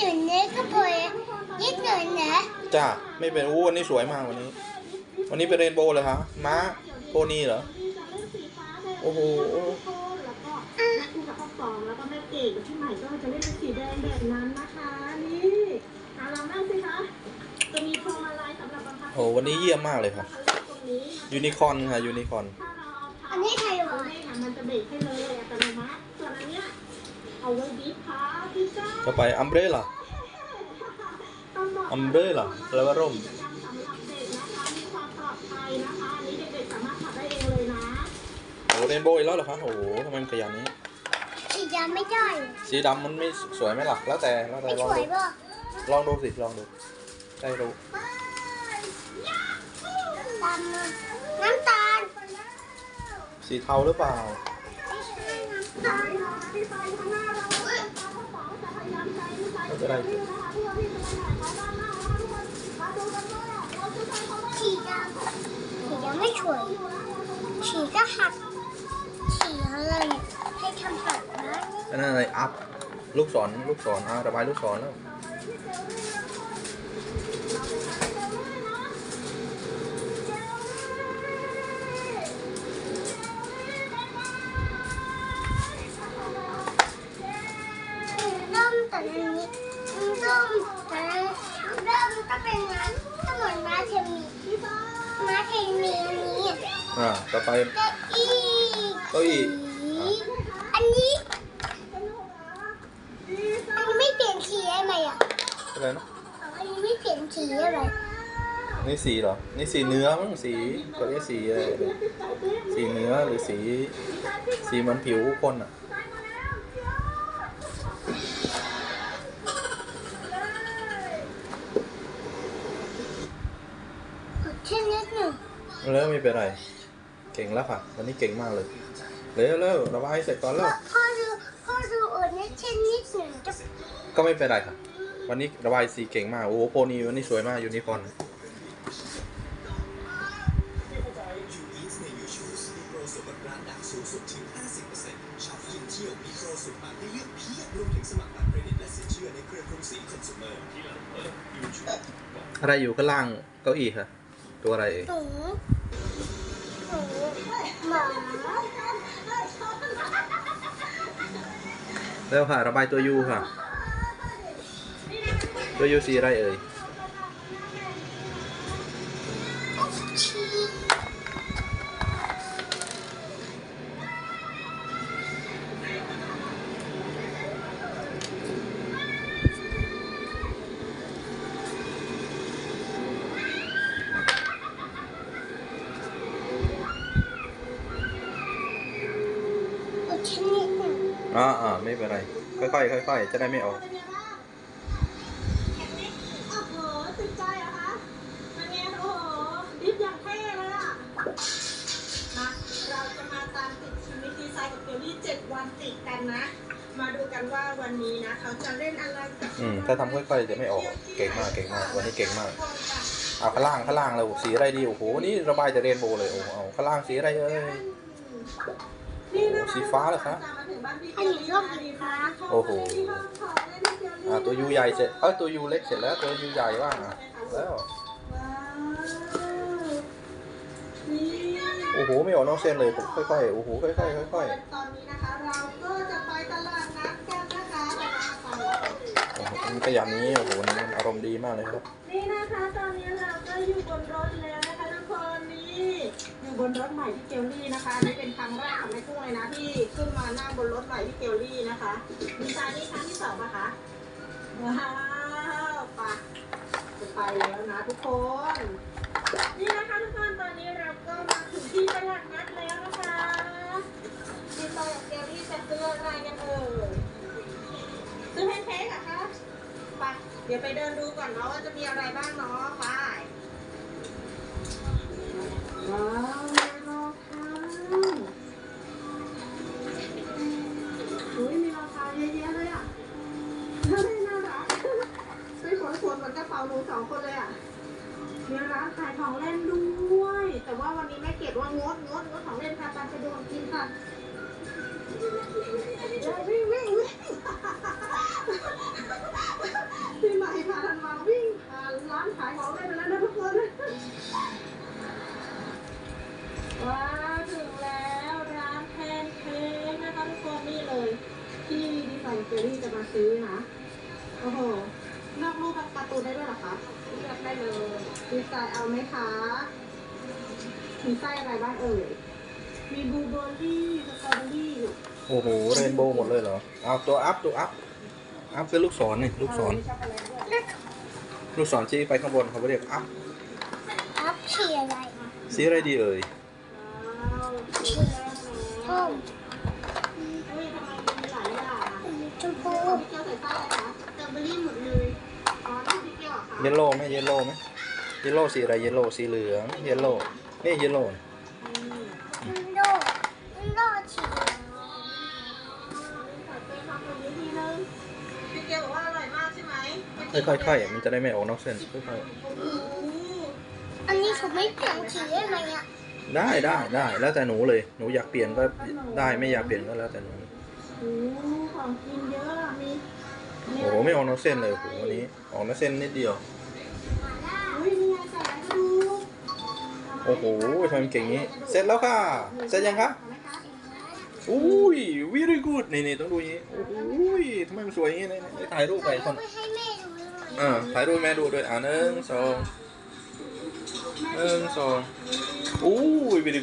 หนึ่งเนี้ก็พอนิดหน่อยนะจ้าไม่เป็นอู้วันนี้สวยมากวันนี้ วันนี้เป็นเรนโบว์เลยคะม้าโพนีเหรอโอ้โหแล้วก็แม่คู่กับพ่อฟองแล้วก็แม่เก่งพี่ใหม่ก็จะเล่นเป็นสีแดงแบบนั้นนะคะนี่อะลองนั่งสิคะจะมีพวงมาลัยสำหรับบังคับโอ้วันนี้เยี่ยมมากเลยครงนี้ยูนิคอร์นค่ะยูนิคอร์นอันนี้ใครเอาวะเลขอะมันจะเบรกให้เลยอัตโนมัติส่วนอันเนี้ย ต่อไปอัมเบรล่ะต้องบอกอัมเบรล่ะแปลว่าร่มกิจกรรมสำหรับเด็กนะคะมีความปลอดภัยนะคะอันนี้เด็กๆสามารถขับได้เองเลยนะโอ้เรนโบว์อีกแล้วเหรอคะโอ้โหทำไมมันขยันนี้ สีดำไม่ได้สีดำมันไม่สวยไหมล่ะแล้วแต่แล้วแต่ไม่ลสองวยดูป่ะลองดูสิลองดูได้รู้ดำอะน้ำตาลสีเทาหรือเปล่า น้ำตาล ไม่เป็นไรสีดำสีดำไม่สวยสีก็หักสีอะไรให้ทำหักนะอันนั้นอะไรอัพลูกศรลูกศรอะระบายลูกศรแล้ว เป็นน้ำก็เหมือนม้าเทมีม้าเทมีอันนี้อ่าต่อไปเก้าอี้เก้าอี้อันนี้ อันนี้ไม่เปลี่ยนสีได้ไหมอะอะไรนะอันนี้ไม่เปลี่ยนสีได้ไหมนี่สีเหรอ นี่สีเนื้อมั้งสีก็เรียกสีอะไร สีเนื้อหรือสี สีเหมันผิวคนอะ แค่นิดหนึ่งแล้วไม่เป็นไร เก่งแล้วค่ะ วันนี้เก่งมากเลย เร็วเร็วระบายให้เสร็จก่อนพ่แล้อวพ่อดูพ่อดูเออเนี่ยแค่นิดหนึ่งจะก็ไม่เป็นไรค่ะ วันนี้ระบายสีเก่งมาก โอ้โหโพนีวันนี้สวยมากยูนิคอร์นยูอีทในยูชูสมีโปรส่วนลดร้านดังสูงสุดถึง50%ช็อปกินเที่ยวมีโปรสุดปังให้เลือกเพียบรวมถึงสมัครบัตรเครดิตและสินเชื่อในเครือกรุงศรีคอน sumer ที่หลังเปิดยูชูอะไรอยู่ข้างล่างเก้าอี้ค่ะ ตัวอะไรเอ่ยหนูหนูหมาเร็วค่ะระบายตัวยูค่ะ ตัวยูสีอะไรเอ่ย โอเคนิดหนึ่งอ่าอ่าไม่เป็นไร ค่อยๆค่อยๆจะได้ไม่ออกโอ้โหติดใจเหรอคะเป็นไงโอ้โหดิฟอย่างเท่เลยอะมาเราจะมาตามติดชีวิตดีไซน์กับเกลลี่เจ็ดวันติดกันนะ มาดูกันว่าวันนี้นะเขาจะเล่นอะไรกับอืมถ้าทำค่อยๆจะไม่ออกเก่งมากเก่งมากวันนี้เก่งมาก เอาข้างล่างข้างล่างเลยสีอะไรดีโอ้โหนี่ระบายแต่เรนโบว์เลยโอ้โหเอาข้างล่างสีอะไรเอ่ยนี่นะคะ สีฟ้าเหรอคะอันนี้ชอบสีฟ้าโอ้โหอ่าตัวยูใหญ่เสร็จเอ้ยตัวยูเล็กเสร็จแล้วตัวยูใหญ่ว่างอะแล้วโอ้โหไม่ออกนอกเส้นเลยค่อยๆโอ้โหค่อยๆค่อยตอนนี้นะคะเราก็จะไปตลาดนัดกันนะคะๆโอ้โหมันขยันนี้โอ้โหนี่มันอารมณ์ดีมากเลยครับนี่นะคะตอนนี้เราก็อยู่บนรถแล้วนะคะทุกคนนี่ อยู่บนรถใหม่ที่เกลลี่นะคะอันนี่เป็นครั้งแรกของแม่กุ้งเลยนะที่ขึ้นมานั่งบนรถใหม่ที่เกลลี่นะคะดีไซน์นี่ครั้งที่สองปะคะว้าวไปะจะไปแล้วนะทุกคน นี่นะคะทุกคนตอนนี้เราก็มาถึงที่ตลาดนัดแล้วนะคะดีไซน์กับเกลลี่จะซื้ออะไรกันเอ่ยซื้อแพนเค้กเหรอคะไปเดี๋ยวไปเดินดูก่อนเนาะว่าจะมีอะไรบ้าง ขนเหมือนกราหนูสองคนเลยอะมีร้านขายของเล่นด้วย แต่ว่าวันนี้แม่เกดว่างดงดงดของเล่นค่ะปันไปดูของกินค่ะวิ่งวิ่งวิ่งอนมาวิ่งร้านขายของได้ไปแล้วนะทุกคนว้าวถึงแล้วร้านแพนเค้กนะคะทุกคนนี่เลย ที่ดีไซน์เจอรี่จะมาซื้อนะโอ้โห นอกรูปการ์ตูนได้ด้วยเหรอคะเลือกได้เลยดีไซน์เอาไหมคะมีไส้อะไรบ้างเอ่ยมีบลูเบอร์รี่สตรอเบอรี่โอ้โหเรนโบว์หมดเลยเหรอเอาตัวอัพตัวอัพอัพคือลูกศรนี่ลูกศรช็อกโกแลตด้วยลูกศรชี้ไปข้างบนเขาเรียกอัพอัพเชียร์อะไรสีอะไรดีเอ่ยว้าวสีแรกส้แล้วมเฮ้ยทำไมมีหลายอย่างอะชมพูพี่เกียวใส่ไส้อะไรคะสตรอเบอรี่หมดเลยอ๋อต้องพี่ เกียวเหรอคะเยลโล่ไหมเยลโล่ไหมเยลโล่สีอะไรเยลโล่สีเหลืองเยลโล่นี่เยลโล่อืมอินโดอินโดเชียร์ใส่ไปทำตรงนี้ทีนึงพี่เกียวบอกว่าอร่อยมากใช่ไหมค่อยๆมันจะได้ไม่ออกนอกเส้นค่อยโอ้โหอันนี้เขาไม่เปลี่ยนสีได้ไหมอะๆได้ได้ได้แล้วแต่หนูเลยหนูอยากเปลี่ยนก็ได้ไม่อยากเปลี่ยนก็แล้วแต่หนูโอ้โหของกินเยอะอะมี โอ้โหไม่ออกนอกเส้นเลยโอ้โหวันนี้ออกนอกเส้นนิดเดียว โอ้โหทำเก่งงี้ เสร็จแล้วค่ะ เสร็จยังคะอุ้ย very good นี่นี่ต้องดูอย่างนี้โอ้โหทำไมมันสวยอย่างนี้เนี่ยถ่ายรูปไปคนอ่าถ่ายรูปแม่ดูด้วยอ่าหนึ่งสองหนึ่งสองอุ้ย very